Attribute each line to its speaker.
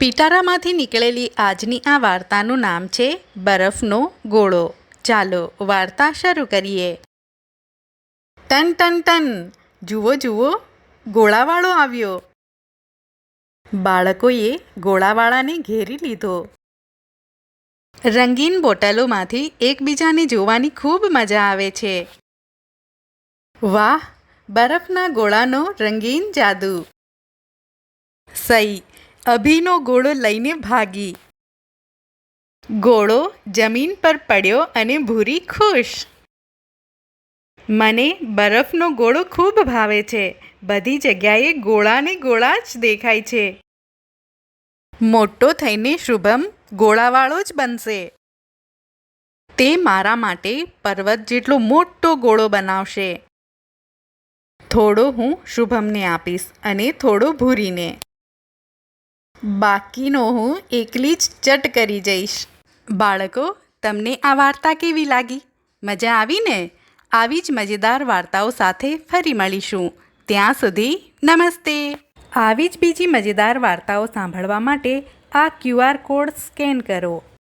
Speaker 1: પિટારામાંથી નીકળેલી આજની આ વાર્તાનું નામ છે બરફનો ગોળો. ચાલો વાર્તા શરૂ કરીએ. ટન ટન ટન. જુઓ જુઓ. ગોળાવાળો આવ્યો. બાળકોએ ગોળાવાળાને ઘેરી લીધો. રંગીન બોટલોમાંથી એકબીજાને જોવાની ખૂબ મજા આવે છે. વાહ, બરફના ગોળાનો રંગીન જાદુ. સઈ અભિનો ગોળો લઈને ભાગી. ગોળો જમીન પર પડ્યો અને ભૂરી ખુશ. મને બરફનો ગોળો ખૂબ ભાવે છે. બધી જગ્યાએ ગોળાને ગોળા જ દેખાય છે. મોટો થઈને શુભમ ગોળાવાળો જ બનશે. તે મારા માટે પર્વત જેટલો મોટો ગોળો બનાવશે. થોડો હું શુભમને આપીશ અને થોડો ભૂરીને. બાકીનો હું એકલી જ ચટ કરી જઈશ. બાળકો, તમને આ વાર્તા કેવી લાગી? મજા આવી ને આવી જ મજેદાર વાર્તાઓ સાથે ફરી મળીશું. ત્યાં સુધી નમસ્તે. આવી જ બીજી મજેદાર વાર્તાઓ સાંભળવા માટે આ ક્યુઆર કોડ સ્કેન કરો.